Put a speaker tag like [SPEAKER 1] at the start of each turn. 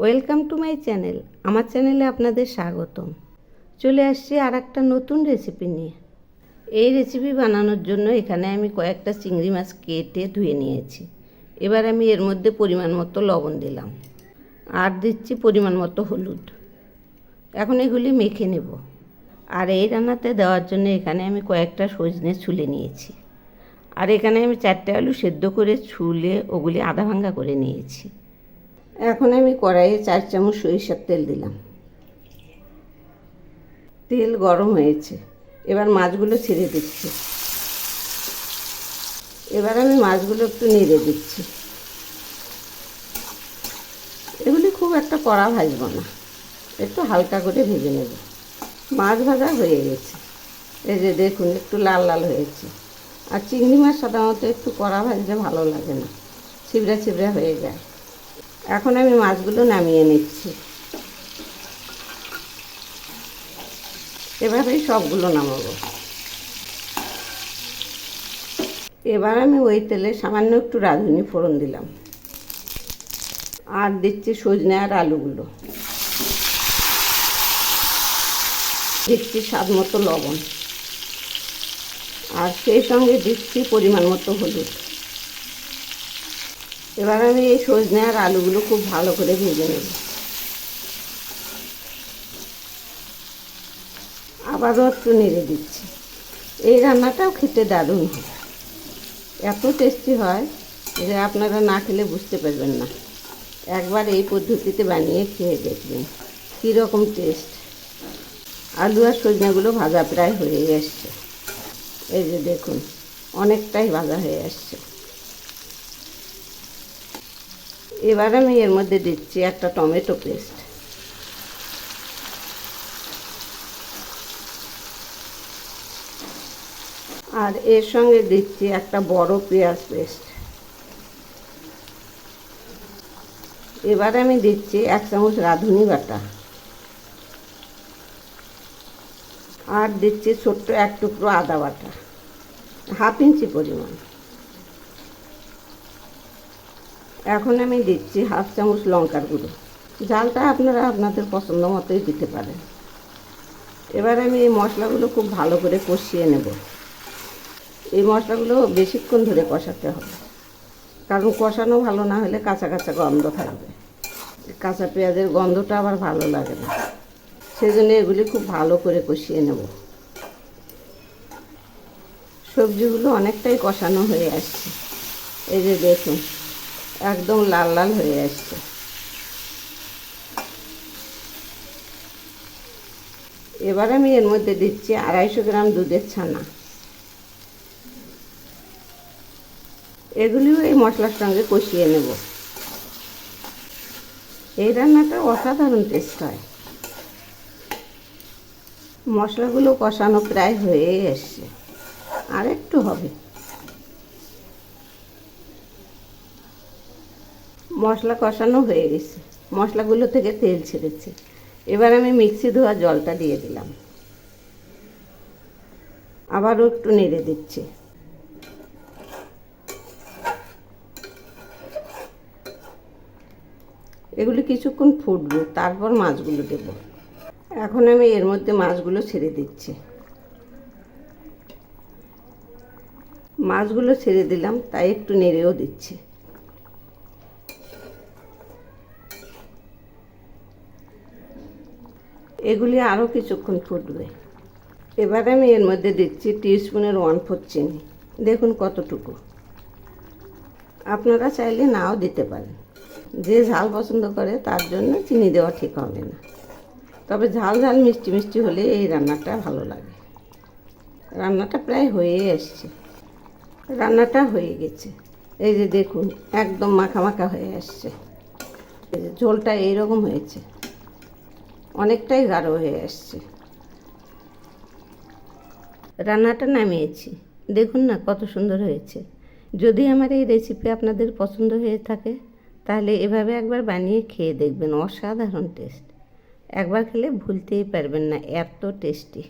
[SPEAKER 1] Welcome to my channel. আমার চ্যানেলে আপনাদের স্বাগতম। চলে আসছি আর একটা নতুন রেসিপি নিয়ে। এই রেসিপি বানানোর জন্য এখানে আমি কয়েকটা চিংড়ি মাছ কেটে ধুয়ে নিয়েছি। এবার আমি এর মধ্যে পরিমাণ মতো লবণ দিলাম। আর দিচ্ছি পরিমাণ মতো হলুদ। এখন এগুলি মেখে নেব। আর এই রান্নাতে দেওয়ার জন্য এখানে আমি কয়েকটা সজনে ছুলে নিয়েছি। আর এখানে আমি চারটে আলু সেদ্ধ করে ছুলে ওগুলি আধা ভাঙ্গা করে নিয়েছি। এখন আমি কড়াইয়ে চার চামচ সরিষার তেল দিলাম। তেল গরম হয়েছে। এবার মাছগুলো ছেড়ে দিচ্ছি। এবার আমি মাছগুলো একটু নেড়ে দিচ্ছি। এগুলি খুব একটা কড়া ভাজবো না। একটু হালকা করে ভেজে নেব। মাছ ভাজা হয়ে গেছে। এই যে দেখুন, একটু লাল লাল হয়েছে। আর চিংড়ি মাছ সাধারণত একটু কড়া ভাজলে ভালো লাগে না। ছিবড়া ছিবড়া হয়ে যায়। এখন আমি মাছগুলো নামিয়ে নিচ্ছি। এভাবেই সবগুলো নামাবো। এবার আমি ওই তেলে সামান্য একটু রাঁধুনি ফোড়ন দিলাম। আর দিচ্ছি সজনে আর আলুগুলো। দিচ্ছি স্বাদ মতো লবণ। আর সেই সঙ্গে দিচ্ছি পরিমাণ মতো হলুদ। এবার আমি এই সজনে আর আলুগুলো খুব ভালো করে ভেজে নেব। আবারও একটু নেড়ে দিচ্ছি। এই রান্নাটাও খেতে দারুণ হয়। এত টেস্টি হয় যে আপনারা না খেলে বুঝতে পারবেন না। একবার এই পদ্ধতিতে বানিয়ে খেয়ে দেখবেন, কীরকম টেস্ট। আলু আর সজনাগুলো ভাজা প্রায় হয়ে এসছে এই যে দেখুন, অনেকটাই ভাজা হয়ে আসছে। এবার আমি এর মধ্যে দিচ্ছি একটা টমেটো পেস্ট। আর এর সঙ্গে দিচ্ছি একটা বড় পেঁয়াজ পেস্ট। এবার আমি দিচ্ছি এক চামচ রাঁধুনি বাটা। আর দিচ্ছি ছোট্ট এক টুকরো আদা বাটা, হাফ ইঞ্চি পরিমাণ। এখন আমি দিচ্ছি হাফ চামচ লঙ্কার গুঁড়ো। জালটা আপনারা আপনাদের পছন্দ মতোই দিতে পারেন। এবার আমি এই মশলাগুলো খুব ভালো করে কষিয়ে নেব। এই মশলাগুলো বেশিক্ষণ ধরে কষাতে হবে। কারণ কষানো ভালো না হলে কাঁচা কাঁচা গন্ধ থাকবে। কাঁচা পেঁয়াজের গন্ধটা আবার ভালো লাগে না। সেজন্য এগুলি খুব ভালো করে কষিয়ে নেব। সবজিগুলো অনেকটাই কষানো হয়ে আসছে। এই যে দেখুন। একদম লাল লাল হয়ে আসছে। এবার আমি এর মধ্যে দিচ্ছি আড়াইশো গ্রাম দুধের ছানা। এগুলিও এই মশলার সঙ্গে কষিয়ে নেব। এই রান্নাটা অসাধারণ টেস্ট হয়। মশলাগুলো কষানো প্রায় হয়ে এসছে। আর একটু হবে। মশলা কষানো হয়ে গেছে। মশলাগুলো থেকে তেল ছেড়েছে। এবার আমি মিক্সি ধোয়া জলটা দিয়ে দিলাম। আবারও একটু নেড়ে দিচ্ছি। এগুলি কিছুক্ষণ ফুটবে, তারপর মাছগুলো দেব। এখন আমি এর মধ্যে মাছগুলো ছেড়ে দিচ্ছি। মাছগুলো ছেড়ে দিলাম, তাই একটু নেড়েও দিচ্ছি। এগুলি আরও কিছুক্ষণ ফুটবে। এবার আমি এর মধ্যে দিচ্ছি টিস্পুনের ওয়ান ফোর চিনি। দেখুন কতটুকু। আপনারা চাইলে নাও দিতে পারেন। যে ঝাল পছন্দ করে তার জন্য চিনি দেওয়া ঠিক হবে না। তবে ঝাল ঝাল মিষ্টি মিষ্টি হলে এই রান্নাটা ভালো লাগে। রান্নাটা প্রায় হয়ে এসছে। রান্নাটা হয়ে গেছে। এই যে দেখুন, একদম মাখা মাখা হয়ে আসছে। এই যে ঝোলটা এইরকম হয়েছে। অনেকটাই গাঢ় হয়ে আসছে। রান্নাটা নামিয়েছি। দেখুন না কত সুন্দর হয়েছে। যদি আমার এই রেসিপি আপনাদের পছন্দ হয়ে থাকে, তাহলে এভাবে একবার বানিয়ে খেয়ে দেখবেন। অসাধারণ টেস্ট একবার খেলে ভুলতেই পারবেন না, এত টেস্টি